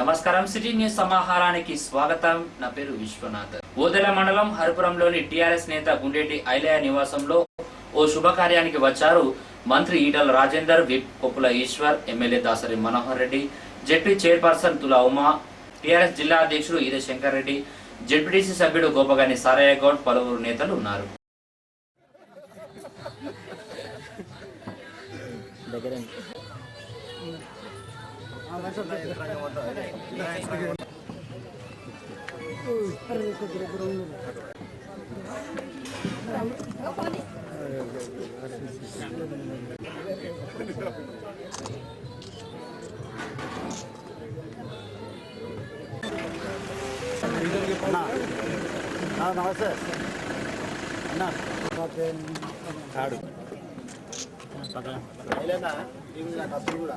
నమస్కారం. City news సమాహారానికి స్వాగతం. నా పేరు విశ్వనాథ్. ఓదెల మండలం హరిపురంలోని టిఆర్ఎస్ నేత గుండెటి ఐలయ నివాసంలో ఓ శుభకార్యానికి వచ్చారు మంత్రి Eatala Rajender whip Koppula Eshwar MLA Dasari Manohar Reddy ZP chairperson Tula Uma TRS జిల్లా అధ్యక్షుడు ఈద శంకర్ రెడ్డి జెడ్పీటీసీ సభ్యుడు గోపగాని సారయ్య గౌడ్ పలువురు నేతలు ఉన్నారు. దగ్గర నమస్తే అన్నా ఆడు కూడా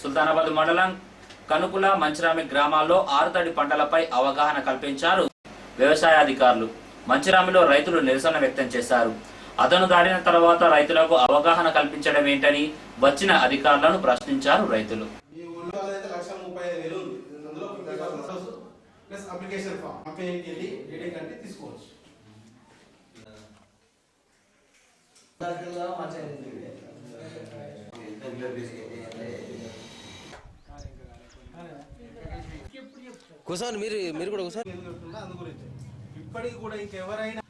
సుల్తానాబాద్ మండలం కనుకుల మంచిరామి గ్రామాల్లో ఆరుతడి పంటలపై అవగాహన కల్పించారు వ్యవసాయ అధికారులు మంచిరామిలో రైతులు నిరసన వ్యక్తం చేశారు. అదను దాడిన తర్వాత రైతులకు అవగాహన కల్పించడం ఏంటని వచ్చిన అధికారులను ప్రశ్నించారు రైతులు. ఈ ఊళ్ళో అయితే లక్ష ముప్పై ఐదు వేలు ఉంది అందులో fifty thousand plus application form కంపెనీకి వెళ్ళి రీడింగ్ అంటే తీసుకోవచ్చు కూర్చోండి మీరు మీరు కూడా కూర్చోండి ఎందుకు చెప్తున్నా అందు గురించి ఇప్పటికి కూడా ఇంకెవరైనా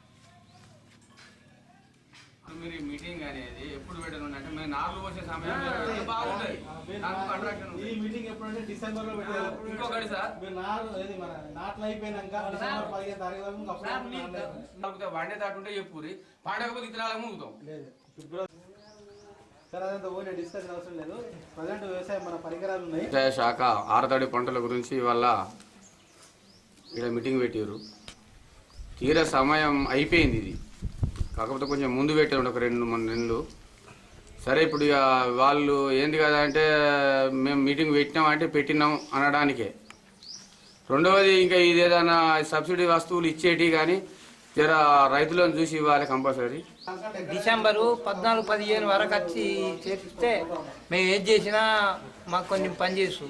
మీరు ఈ మీటింగ్ అనేది ఎప్పుడు పెట్టను అంటే మేము ఈ మీటింగ్ ఎప్పుడంటే డిసెంబర్లో పెట్టారు. ఇంకొకటి సార్. మీరు నారు ఏది మన నాట్లు అయిపోయినాక డిసెంబర్ పదిహేను తారీఖు వరకు ఇంకా అప్పుడు నాట్లు అయిపోయినాయి. నాకు వండే దాటుంటే చెప్పురి ఇతరాలకు మూగుతాం. వ్యవసాయం మన పరికరాలు ఉన్నాయి. వ్యవసాయ శాఖ ఆరతడి పంటల గురించి వల్ల ఇక్కడ మీటింగ్ పెట్టారు తీర సమయం అయిపోయింది ఇది. కాకపోతే కొంచెం ముందు పెట్టారు ఒక రెండు మూడు నెలలు. సరే ఇప్పుడు ఇక వాళ్ళు ఏంది కదా అంటే మేము మీటింగ్ పెట్టినాం అంటే పెట్టినాం అనడానికే. రెండవది ఇంకా ఇది ఏదైనా సబ్సిడీ వస్తువులు ఇచ్చేటి కానీ జర రైతులను చూసి ఇవ్వాలి కంపల్సరీ. డిసెంబరు పద్నాలుగు పదిహేను వరకు వచ్చి చేపిస్తే మేము ఏది చేసినా మాకు కొంచెం పని చేసు.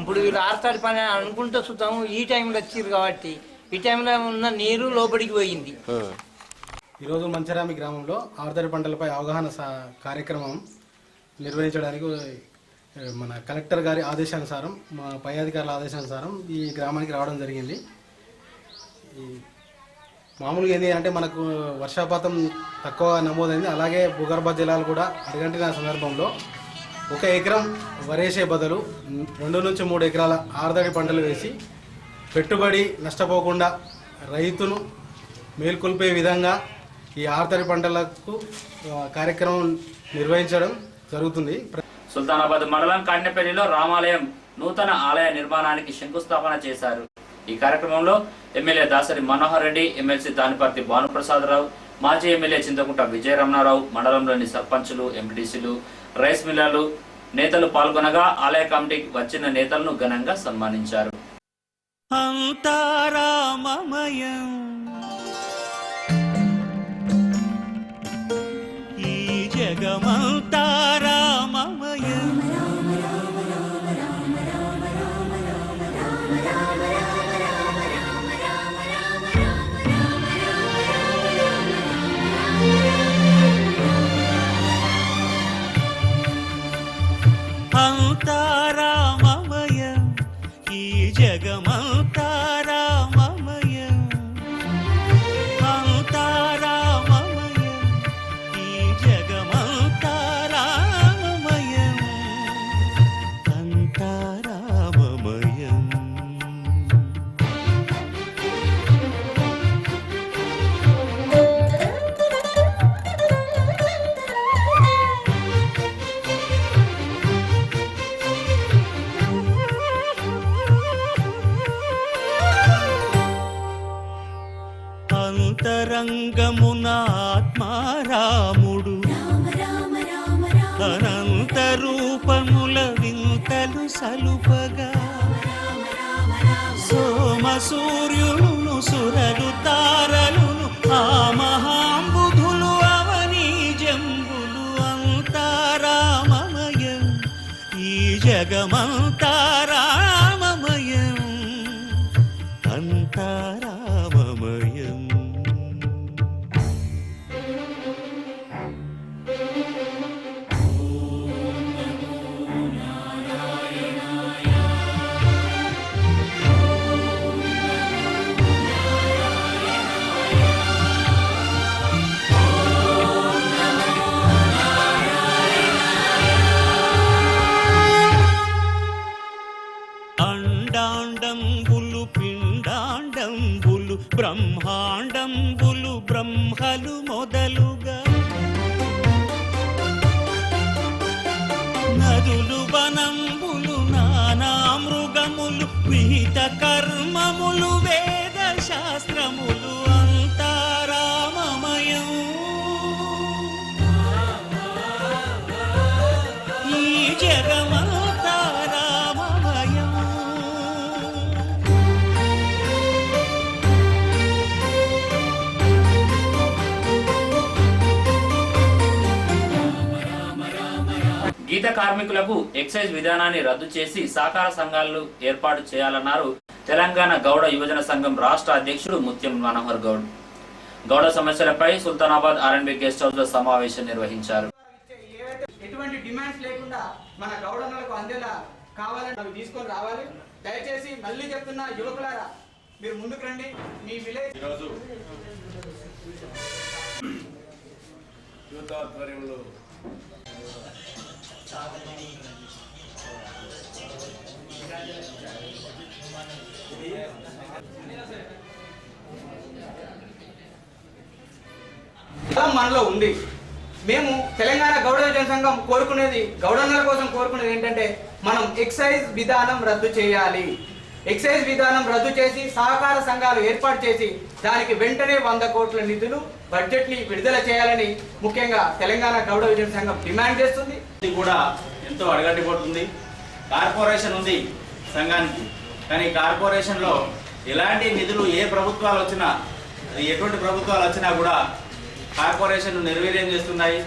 ఇప్పుడు వీళ్ళు ఆరుతాడు పని అనుకుంటూ చూద్దాము. ఈ టైంలో వచ్చిర్రు కాబట్టి ఈ టైంలో ఉన్న నీరు లోపలికి పోయింది. ఈరోజు మంచరామి గ్రామంలో ఆరుతడి పంటలపై అవగాహన సా- కార్యక్రమం నిర్వహించడానికి మన కలెక్టర్ గారి ఆదేశానుసారం మా పై అధికారుల ఆదేశానుసారం ఈ గ్రామానికి రావడం జరిగింది. ఈ మామూలుగా ఏంటి అంటే మనకు వర్షపాతం తక్కువ నమోదైంది. అలాగే భూగర్భ జలాలు కూడా అడగంటిన సందర్భంలో ఒక ఎకరం వరేసే బదులు రెండు నుంచి మూడు ఎకరాల ఆరుదడి పంటలు వేసి పెట్టుబడి నష్టపోకుండా రైతును మేల్కొల్పే విధంగా ఈ ఆరుతడి పంటలకు కార్యక్రమం నిర్వహించడం జరుగుతుంది. సుల్తానాబాద్ మండలం కాండపల్లిలో రామాలయం నూతన ఆలయ నిర్మాణానికి శంకుస్థాపన చేశారు. ఈ కార్యక్రమంలో ఎమ్మెల్యే దాసరి మనోహర్ రెడ్డి ఎమ్మెల్సీ దానిపర్తి భానుప్రసాదరావు మాజీ ఎమ్మెల్యే చింతకుంట విజయరమణారావు మండలంలోని సర్పంచులు ఎంపీటీసీలు రైస్ మిల్లర్లు నేతలు పాల్గొనగా ఆలయ కమిటీకి వచ్చిన నేతలను ఘనంగా సన్మానించారు. అంతారామమయం జగమంతారామమయం అంతారామమయం రూపముల వింతలు సలుపగా. సోమ సూర్యులును సురలు తారలును ఆ మహాంబుధులు అవని జంబులు అంతారామయం ఈ జగమంత వనంబులు నానా మృగములు విహిత కర్మములు వేద గీత కార్మికులకు ఎక్సైజ్ విధానాన్ని రద్దు చేసి సహకార సంఘాలు ఏర్పాటు చేయాలన్నారు తెలంగాణ గౌడ యువజన సంఘం రాష్ట్ర అధ్యక్షుడు ముత్యం మనోహర్ గౌడ్. గౌడ సమస్యలపై సుల్తానాబాద్ ఆర్ఎన్బి గెస్ట్ హౌస్లో సమావేశం నిర్వహించారు. ఎటువంటి డిమాండ్స్ లేకుండా మన గౌడన్నలకు అందేలా కావాలని అవి తీసుకొని రావాలి. దయచేసి మళ్ళీ చెప్తున్నా యువకులారా మీరు ముందుకు రండి. మీ విలేజ్ ఈరోజు యువత ఆధ్వర్యంలో మనలో ఉంది. మేము తెలంగాణ గౌడ జనసంఘం కోరుకునేది గౌడన్నల కోసం కోరుకునేది ఏంటంటే మనం ఎక్సైజ్ విధానం రద్దు చేయాలి. ఎక్సైజ్ విధానం రద్దు చేసి సహకార సంఘాలు ఏర్పాటు చేసి దానికి వెంటనే వంద కోట్ల నిధులు బడ్జెట్ని విడుదల చేయాలని ముఖ్యంగా తెలంగాణ గౌడ యువజన సంఘం డిమాండ్ చేస్తుంది. ఇది కూడా ఎంతో అడగట్టిపోతుంది కార్పొరేషన్ ఉంది సంఘానికి. కానీ కార్పొరేషన్లో ఎలాంటి నిధులు ఏ ప్రభుత్వాలు వచ్చినా ఎటువంటి ప్రభుత్వాలు వచ్చినా కూడా కార్పొరేషన్ నిర్వీర్యం చేస్తున్నాయి.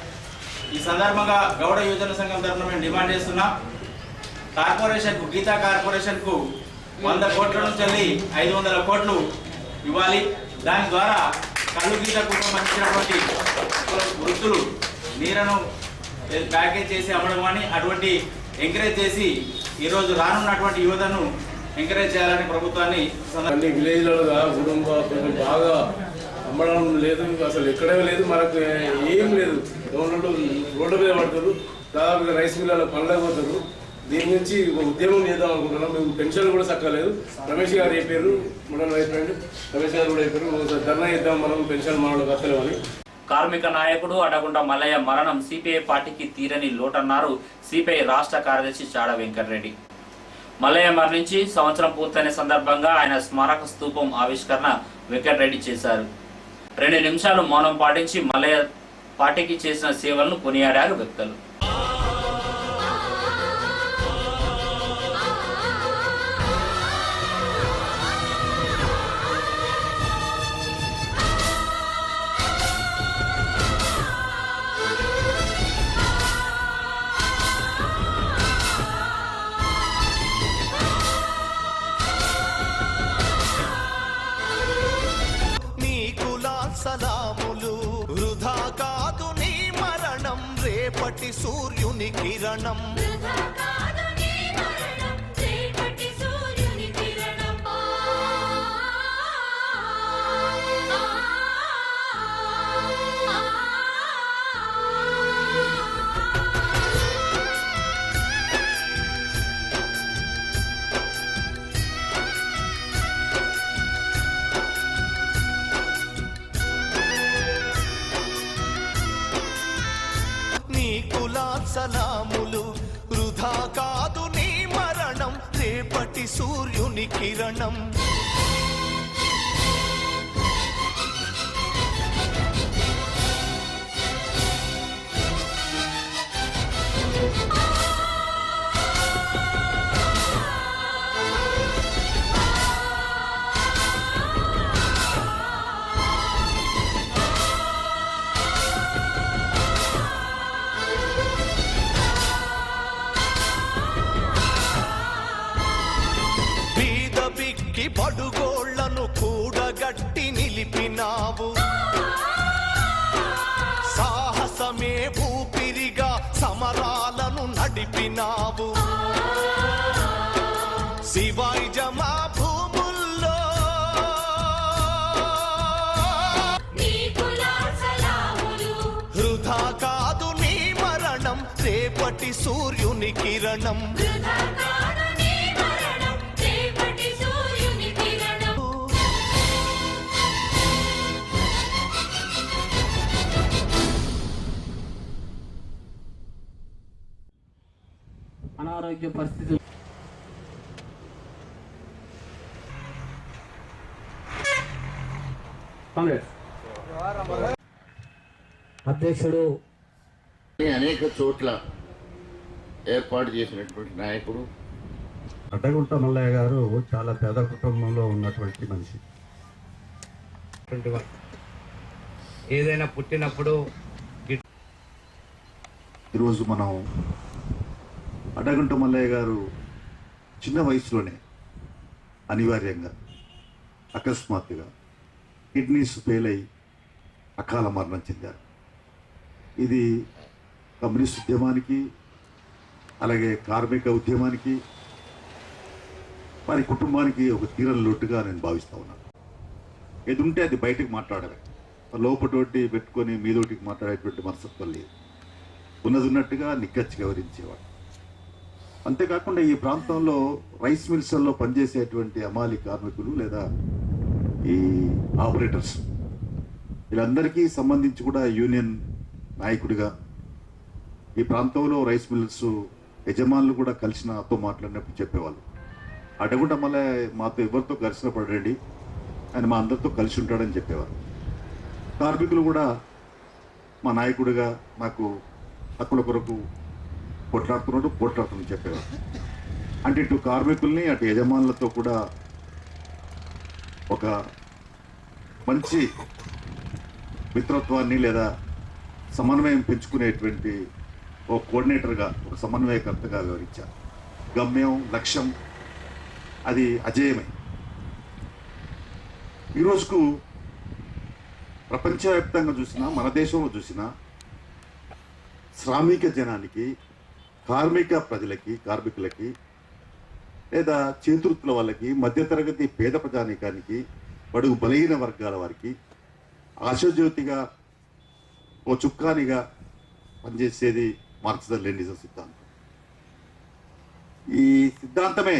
ఈ సందర్భంగా గౌడ యువజన సంఘం తరఫున మేము డిమాండ్ చేస్తున్నాం. కార్పొరేషన్కు గీతా కార్పొరేషన్కు వంద కోట్ల నుంచి ఐదు వందల కోట్లు ఇవ్వాలి. దాని ద్వారా కళ్ళు గీతకు సంబంధించినటువంటి వృత్తులు నీరను ప్యాకేజ్ చేసి అమ్మడం కానీ అటువంటి ఎంకరేజ్ చేసి ఈరోజు రానున్నటువంటి యువతను ఎంకరేజ్ చేయాలని ప్రభుత్వాన్ని అన్ని విలేజ్లలో కుటుంబ బాగా అమ్మడం లేదు. అసలు ఎక్కడే లేదు. మనకు ఏం లేదు. రోడ్డు మీద పడతారు దాదాపుగా రైస్ మిల్లలో పనులకు పోతారు దీని నుంచి ఉద్యమం చేద్దాం అనుకుంటున్నాం. మేము పెన్షన్ కూడా చక్కలేదు రమేష్ గారు చెప్పారు మన వైస్ ప్రెసిడెంట్ రమేష్ గారు కూడా చెప్పారు ధర్నా చేద్దాం మనం పెన్షన్ మనలో కట్టలేమని కార్మిక నాయకుడు అడగుండ మల్లయ్య మరణం సిపిఐ పార్టీకి తీరని లోటన్నారు సిపిఐ రాష్ట్ర కార్యదర్శి చాడ వెంకటరెడ్డి. మల్లయ్య మరణించి సంవత్సరం పూర్తయిన సందర్భంగా ఆయన స్మారక స్తూపం ఆవిష్కరణ వెంకటరెడ్డి చేశారు. రెండు నిమిషాలు మౌనం పాటించి మల్లయ్య పార్టీకి చేసిన సేవలను కొనియాడారు వ్యక్తులు. సూర్యుని కిరణం. ఊపిరిగా సమరాలను నడిపినావు. శివాయి జమా భూముల్లో. వృధా కాదు నీ మరణం రేపటి సూర్యుని కిరణం. అనారోగ్య పరిస్థితులు అధ్యక్షుడు. అనేక చోట్ల ఏర్పాటు చేసినటువంటి నాయకుడు. అడ్డగుంట మల్లయ్య గారు చాలా పేద కుటుంబంలో ఉన్నటువంటి మనిషి. ఏదైనా పుట్టినప్పుడు ఈరోజు మనం అడ్డగుంట మల్లయ్య గారు చిన్న వయసులోనే అనివార్యంగా అకస్మాత్తుగా కిడ్నీస్ ఫెయిల్ అయి అకాల మరణం చెందారు. ఇది కమ్యూనిస్ట్ ఉద్యమానికి అలాగే కార్మిక ఉద్యమానికి వారి కుటుంబానికి ఒక తీరని లోటుగా నేను భావిస్తా ఉన్నాను. ఏది ఉంటే అది బయటకు మాట్లాడలే లోపటోటి పెట్టుకొని మీదోటికి మాట్లాడేటువంటి మనస్తత్వం లేదు. ఉన్నది ఉన్నట్టుగా నిక్కచ్చిగా వివరించేవాడు. అంతేకాకుండా ఈ ప్రాంతంలో రైస్ మిల్స్లో పనిచేసేటువంటి అమాలి కార్మికులు లేదా ఈ ఆపరేటర్స్ వీళ్ళందరికీ సంబంధించి కూడా యూనియన్ నాయకుడిగా ఈ ప్రాంతంలో రైస్ మిల్స్ యజమానులు కూడా కలిసి నాతో మాట్లాడినప్పుడు చెప్పేవాళ్ళు. అడగకుండా మళ్ళీ మాతో ఎవరితో ఘర్షణ పడండి ఆయన మా అందరితో కలిసి ఉంటాడని చెప్పేవారు. కార్మికులు కూడా మా నాయకుడిగా నాకు హక్కుల కొరకు కొట్లాడుతున్నాడు పోట్లాడుతున్నాడు చెప్పేవారు అంటే ఇటు కార్మికుల్ని అటు యజమానులతో కూడా ఒక మంచి మిత్రత్వాన్ని లేదా సమన్వయం పెంచుకునేటువంటి ఒక కోఆర్డినేటర్గా ఒక సమన్వయకర్తగా వివరించారు గమ్యం లక్ష్యం అది అజేయమై. ఈరోజుకు ప్రపంచవ్యాప్తంగా చూసినా మన దేశంలో చూసినా శ్రామిక జనానికి కార్మిక ప్రజలకి కార్మికులకి లేదా చేతురుతుల వాళ్ళకి మధ్యతరగతి పేద ప్రజానీకానికి బడుగు బలహీన వర్గాల వారికి ఆశాజ్యోతిగా ఓ చుక్కానిగా పనిచేసేది మార్క్సిజం లెనిజం సిద్ధాంతం. ఈ సిద్ధాంతమే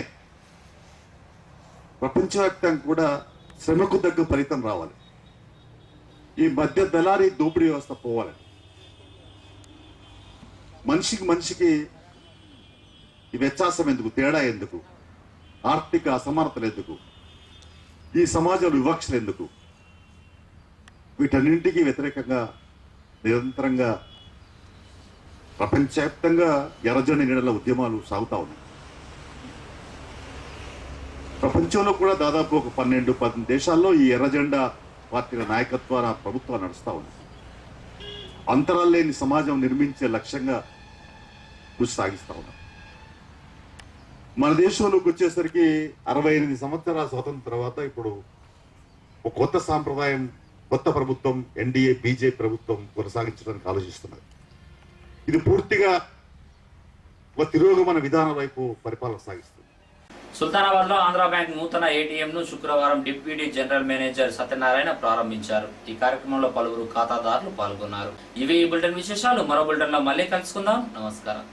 ప్రపంచవ్యాప్తంగా కూడా శ్రమకు తగ్గ ఫలితం రావాలి. ఈ మధ్య దళారీ దోపిడీ వ్యవస్థ పోవాలి. మనిషికి మనిషికి ఈ వ్యత్యాసం ఎందుకు? తేడా ఎందుకు? ఆర్థిక అసమానతలు ఎందుకు? ఈ సమాజంలో వివక్షలు ఎందుకు? వీటన్నింటికి వ్యతిరేకంగా నిరంతరంగా ప్రపంచవ్యాప్తంగా ఎర్రజొండి నీడల ఉద్యమాలు సాగుతా ఉన్నాయి. ప్రపంచంలో కూడా దాదాపు ఒక పన్నెండు పద్దెనిమిది దేశాల్లో ఈ ఎర్రజెండా పార్టీల నాయకత్వాన ప్రభుత్వాలు నడుస్తూ ఉంది అంతరాలు లేని సమాజం నిర్మించే లక్ష్యంగా కృషి సాగిస్తూ ఉన్నాం. మన దేశంలోకి వచ్చేసరికి అరవై ఎనిమిది సంవత్సరాల స్వాతంత్రం తర్వాత ఇప్పుడు ఒక కొత్త సాంప్రదాయం కొత్త ప్రభుత్వం ఎన్డీఏ బీజేపీ ప్రభుత్వం కొనసాగించడానికి ఆలోచిస్తున్నది. ఇది పూర్తిగా ఒక తిరోగమన విధానం వైపు పరిపాలన సాగిస్తుంది. సుల్తానాబాద్లో ఆంధ్ర బ్యాంక్ నూతన ఏటీఎం ను శుక్రవారం డిప్యూటీ జనరల్ మేనేజర్ సత్యనారాయణ ప్రారంభించారు. ఈ కార్యక్రమంలో పలువురు ఖాతాదారులు పాల్గొన్నారు. ఇవి ఈ బులెటిన్ విశేషాలు. మరో బులెటిన్లో మళ్ళీ కలుసుకుందాం. నమస్కారం.